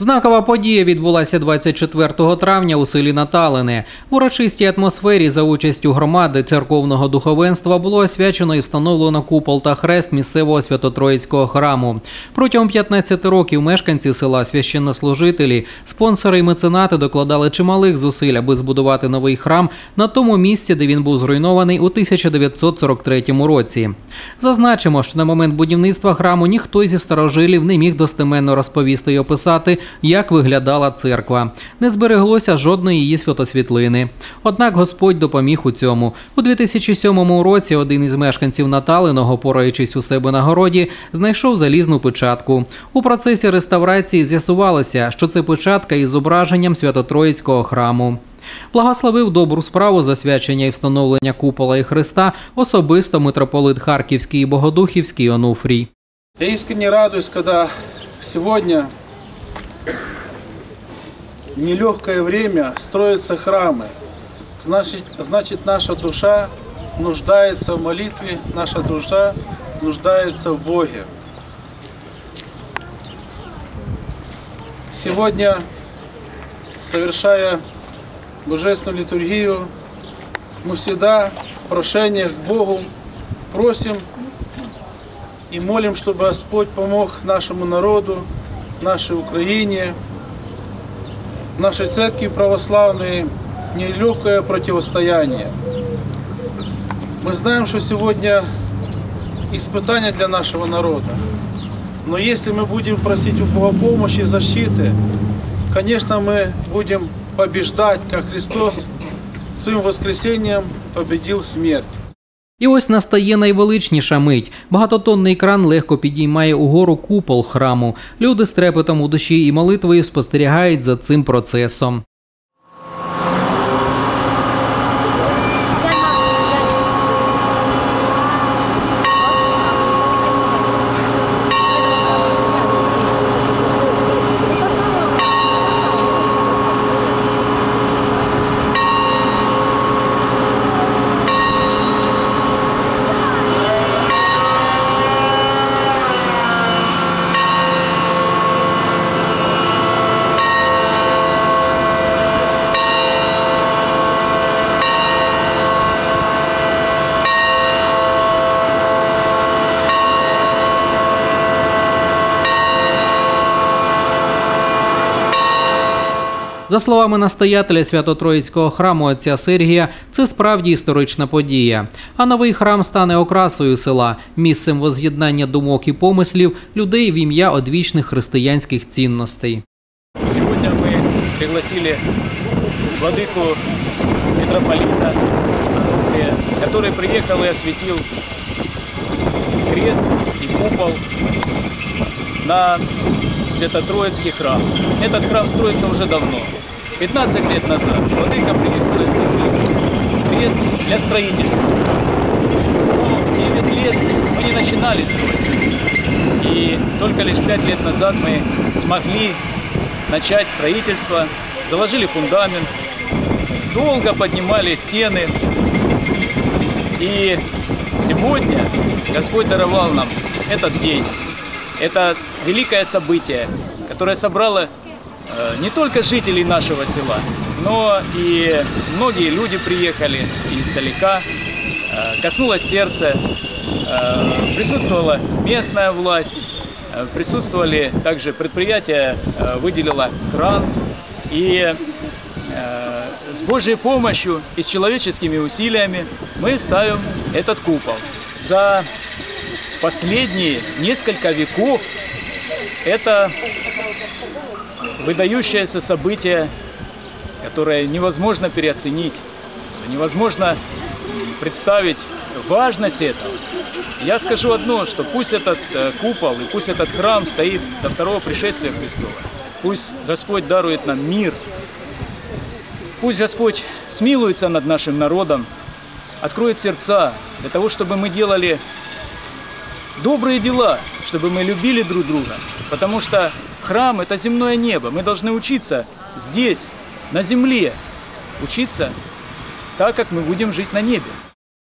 Знакова подія відбулася 24 травня у селі Наталине. В урочистій атмосфері за участю громади церковного духовенства було освячено і встановлено купол та хрест місцевого свято-троїцького храму. Протягом 15 років мешканці села, священнослужителі, спонсори і меценати докладали чималих зусиль, аби збудувати новий храм на тому місці, де він був зруйнований у 1943 році. Зазначимо, що на момент будівництва храму ніхто зі старожилів не міг достеменно розповісти й описати, як виглядала церква. Не збереглося жодної її святосвітлини. Однак Господь допоміг у цьому. У 2007 році один із мешканців Наталиного, пораючись у себе на городі, знайшов залізну печатку. У процесі реставрації з'ясувалося, що це печатка із зображенням Свято-Троїцького храму. Благословив добру справу засвячення і встановлення купола і Христа особисто митрополит Харківський і Богодухівський Онуфрій. Я искренне радуюсь, когда сегодня нелегкое время строятся храмы. Значит, значит, наша душа нуждается в молитве, наша душа нуждается в Боге. Сегодня, совершая божественную литургию, мы всегда в прошениях к Богу просим и молим, чтобы Господь помог нашему народу, нашей Украине, нашей церкви православной нелегкое противостояние. Мы знаем, что сегодня испытание для нашего народа. Но если мы будем просить у Бога помощи и защиты, конечно, мы будем побеждать, как Христос своим воскресением победил смерть. І ось настає найвеличніша мить. Багатотонний кран легко підіймає угору купол храму. Люди з трепетом у душі і молитвою спостерігають за цим процесом. За словами настоятеля Свято-Троїцького храму отця Сергія, це справді історична подія. А новий храм стане окрасою села, місцем воз'єднання думок і помислів людей в ім'я одвічних християнських цінностей. Сегодня мы пригласили владыку митрополита Ануфрия, который приехал и осветил крест и купол на Свято-Троицкий храм. Этот храм строится уже давно. 15 лет назад владыка приехал и осветил крест для строительства. Но 9 лет мы не начинали строить. И только лишь 5 лет назад мы смогли начать строительство, заложили фундамент, долго поднимали стены. И сегодня Господь даровал нам этот день. Это великое событие, которое собрало э, не только жителей нашего села, но и многие люди приехали издалека, э, коснулось сердце, э, присутствовала местная власть, присутствовали также предприятие, э, выделило кран и с Божьей помощью и с человеческими усилиями мы ставим этот купол. За последние несколько веков это выдающееся событие, которое невозможно переоценить, невозможно представить важность этого. Я скажу одно, что пусть этот э, купол и пусть этот храм стоит до второго пришествия Христова. Пусть Господь дарует нам мир. Пусть Господь смилуется над нашим народом, откроет сердца для того, чтобы мы делали добрые дела, чтобы мы любили друг друга. Потому что храм – это земное небо. Мы должны учиться здесь, на земле, учиться так, как мы будем жить на небе.